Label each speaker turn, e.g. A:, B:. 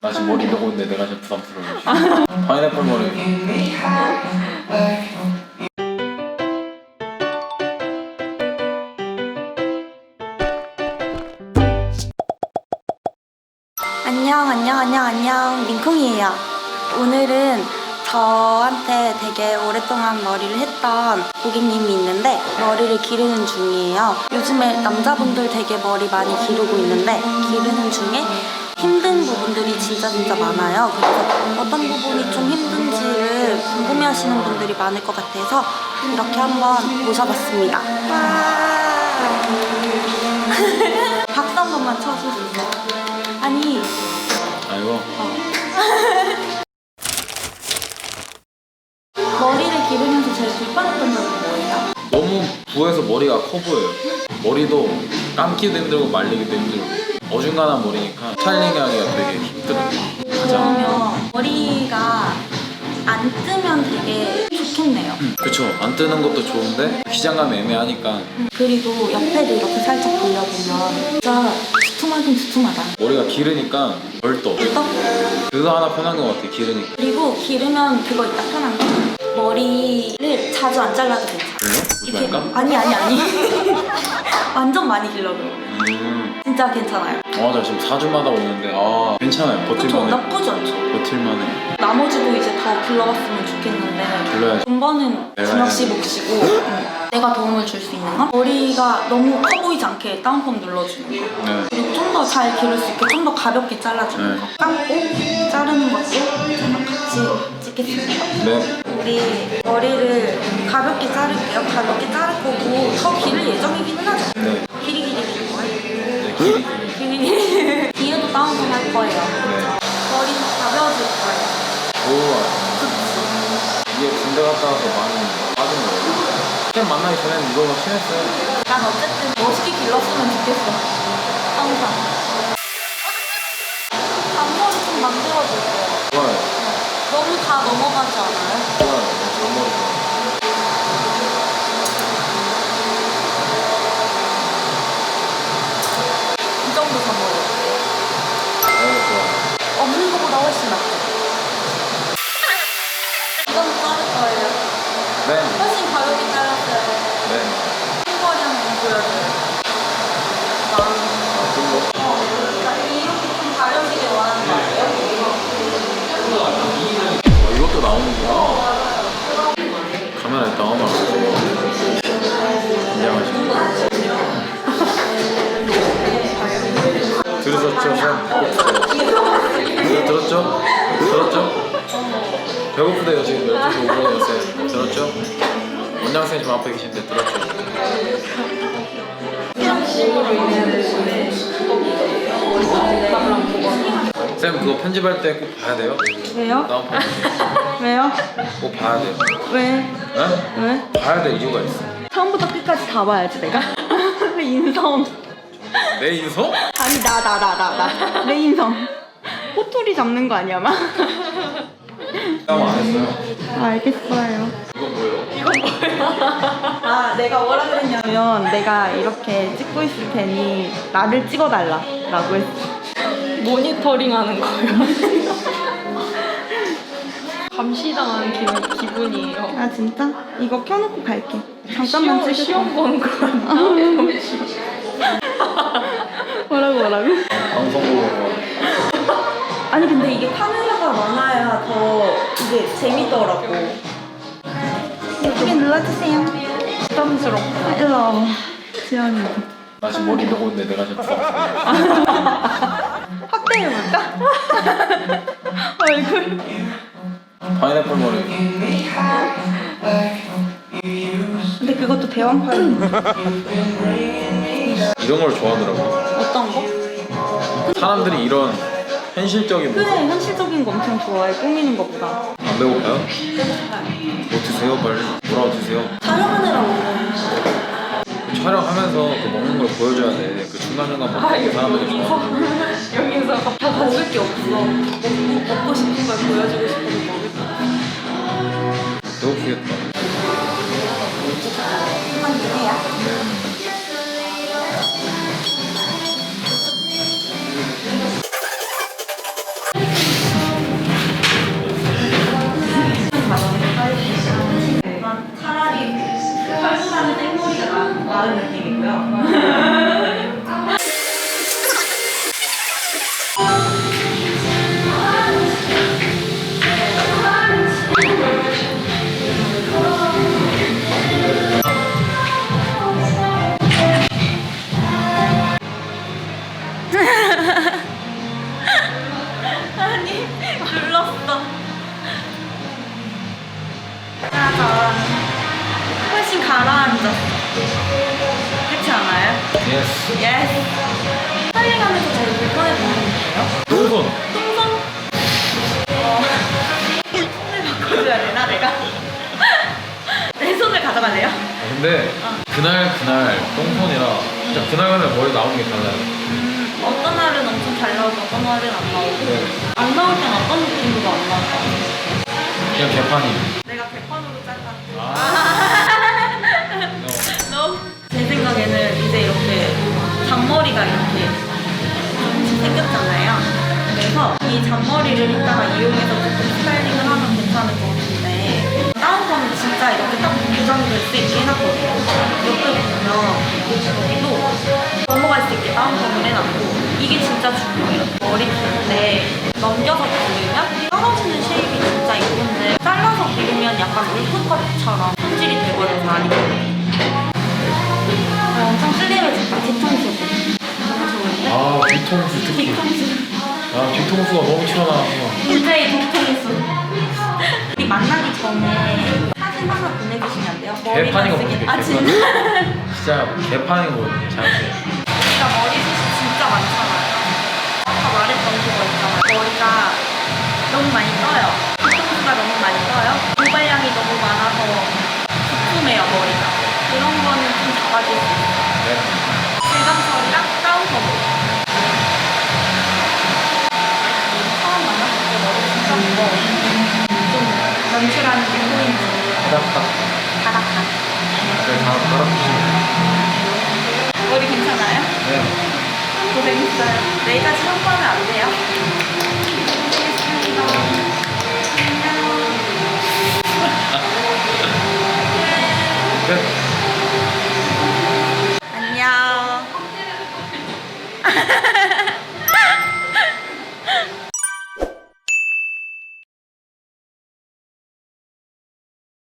A: 나 지금 머리 이러고 있는데 내가 지금 부담스러워. 파인애플 머리.
B: 안녕, 안녕, 안녕, 안녕. 민콩이에요. 오늘은 저한테 되게 오랫동안 머리를 했던 고객님이 있는데 머리를 기르는 중이에요. 요즘에 남자분들 되게 머리 많이 기르고 있는데 기르는 중에 힘든 부분들이 진짜 진짜 많아요. 그래서 어떤 부분이 좀 힘든지를 궁금해 하시는 분들이 많을 것 같아서 이렇게 한번 모셔봤습니다. 와. 박수 한 번만 쳐주세요. 아니
A: 아이고.
B: 머리를 기르면서 제일 불편했던 점은 뭐예요?
A: 너무 부해서 머리가 커 보여요. 머리도 감기도 힘들고 말리기도 힘들고. 어중간한 머리니까 스타일링하기가 되게 힘들어요.
B: 그러면 머리가 안 뜨면 되게 좋겠네요.
A: 그쵸. 안 뜨는 것도 좋은데 기장감이 애매하니까
B: 그리고 옆에도 이렇게 살짝 돌려보면 진짜 두툼하긴 두툼하다.
A: 머리가 기르니까 덜 떠.
B: 또
A: 그거 하나 편한 것 같아, 기르니까.
B: 그리고 기르면 그거 있다 편한 거 머리를 자주 안 잘라도 괜찮아.
A: 그래요? 오지 말까?
B: 아니 아니 아니. 완전 많이 길러도
A: 음.
B: 진짜 괜찮아요.
A: 아, 저 지금 4주마다 오는데, 아, 괜찮아요.
B: 그쵸
A: 버틸만해.
B: 나쁘지 않죠.
A: 버틸만해.
B: 나머지도 이제 더 길러봤으면 좋겠는데
A: 길러야지.
B: 공부는
A: 내가
B: 준혁 씨
A: 해야지.
B: 몫이고 응. 내가 도움을 줄 수 있는 건 머리가 너무 커 보이지 않게 다운펌 눌러주는 거
A: 네.
B: 그리고 좀 더 잘 기를 수 있게 좀 더 가볍게 잘라주는
A: 네.
B: 거 감고 자르는 것도 저랑 같이 찍겠습니다
A: 네.
B: 우리 머리를 가볍게 자를게요 가볍게 자를 거고 더 기를 예정이기는 하죠
A: 네.
B: 길이 길이
A: 길이, 길이
B: 뒤에도 다운펌 할 거예요
A: 네.
B: 머리도 가벼워질 거예요
A: 좋아요. 이게 군대 갔다 와서 많이 빠진 거예요. 쌤 만나기 전에는 이걸로 친했어요.
B: 난 어쨌든 멋있게 길렀으면 좋겠어. 항상. 앞머리 좀 만들어줄게요.
A: 좋아요.
B: 너무 다 넘어가지 않아요?
A: 좋아요. 앞머리 좋아요.
B: 이 정도 잔머리.
A: 너무 좋아요.
B: 없는 것보다 훨씬 낫죠? 이건 자를 거예요.
A: 네. 쌤? 배고프대요. 들었죠? 들었죠? 배고프대요 지금 12시 5분이요 쌤. 들었죠? 원장쌤 지금 앞에 계신데 들었죠? 쌤 그거 편집할 때 꼭 봐야 돼요?
B: 왜요?
A: 다음 편집
B: 왜요?
A: 꼭 봐야 돼요.
B: 왜?
A: 네?
B: 왜?
A: 봐야 될 이유가 있어.
B: 처음부터 끝까지 다 봐야지 내가. 인성.
A: 내 인성?
B: 아니 나 나 나 나 나 내 인성 호토리 잡는 거 아니야 막?
A: 다운 안 했어요.
B: 아, 알겠어요
A: 이건 뭐예요?
B: 아 내가 뭐라 그랬냐면 내가 이렇게 찍고 있을 테니 나를 찍어달라 라고 했어
C: 모니터링 하는 거예요. 감시당하는 기, 기분이에요.
B: 아 진짜? 이거 켜놓고 갈게 잠깐만
C: 시험,
B: 찍을
C: 시험 보는 거 같아요.
B: 뭐라고 뭐라고?
A: 방송 보고
B: 아니 근데 이게 카메라가 많아야 더 이게 재밌더라고 예쁘게 눌러주세요
C: 부담스럽고.
B: 일로 와봐 지연이
A: 나 지금 머리 이러고 있는데 내가 지금.
B: 확대해볼까? 얼굴
A: 파인애플 머리.
B: 근데 그것도 대왕파이
A: 이런 걸 좋아하더라고.
B: 어떤 거?
A: 사람들이 이런 현실적인 모습.
B: 그래 현실적인 거 엄청 좋아해 꾸미는 것보다
A: 안 배고파요? 뭐 드세요 빨리. 뭐라고 드세요?
B: 촬영하느라 먹는
A: 그 촬영하면서 그 먹는 걸 보여줘야 돼. 그 중간중간
C: 아,
A: 먹는 거 사람들이 좋아.
C: 여기서
B: 다 먹을 게 없어 먹고, 먹고 싶은 걸 보여주고 싶어서 먹을 거
A: 배고프겠다.
B: 한번 주세요
A: 네.
B: 받은 느낌
A: 예스.
B: 예스. 살림하면서 제일 불편했던 게 뭐예요?
A: 똥손.
B: 똥손? 어. 손을 바꿔줘야 되나 내가? 내 손을 가져갈래요?
A: 아, 근데 그날 그날 똥손이라 진짜 그날 그날 머리 나오는 게 달라요.
B: 음, 어떤 날은 엄청 잘 나오고 어떤 날은 안 나오고
A: 네.
B: 안 나올 땐 어떤 느낌으로 안 나올까?
A: 그냥 개판이.
B: 내가 개판으로 잘라.
A: 아.
B: 너? 제 생각에는 잔머리가 이렇게 생겼잖아요. 그래서 이 잔머리를 이따가 이용해서 조금 스타일링을 하면 괜찮을 것 같은데 다운펌은 진짜 이렇게 딱 고정될 수 있게 해놨거든요. 옆에 보면 여기도 넘어갈 수 있게 다운펌을 해놨고 이게 진짜 중요해요. 머리 길때 넘겨서 기르면 떨어지는 쉐입이 진짜 이쁜데 잘라서 기르면 약간 울프컷처럼 뒤통수
A: 특히. 아 뒤통수가 너무 튀어나와서.
B: 진짜의 뒤통수. 우리 만나기 전에 사진 하나 보내주시면 안 돼요?
A: 개판이가
B: 쓰게.
A: 뭐지,
B: 아
A: 개판.
B: 진짜?
A: 진짜 개판이거든요. 자세.
B: 우리가 머리숱이 진짜 많잖아요. 아까 말했던 그거 있잖아요. 머리가 너무 많이 떠요. 뒤통수가 너무 많이 떠요. 모발량이 너무 많아서 두툼해요, 머리가. 그런 거는 좀 잡아줄 수 있어요.
A: 네.
B: 질감 처리랑 다운 커버. 처음 만났을 때 머리 진짜 무거워. 좀 연출하는 게 포인트.
A: 바닥딱.
B: 다닥다.
A: 네, 다 갈아주시면
B: 머리 괜찮아요?
A: 네.
B: 고생했어요. 내일까지 청소하면 안 돼요? 고생했습니다. 안녕.
A: 끝.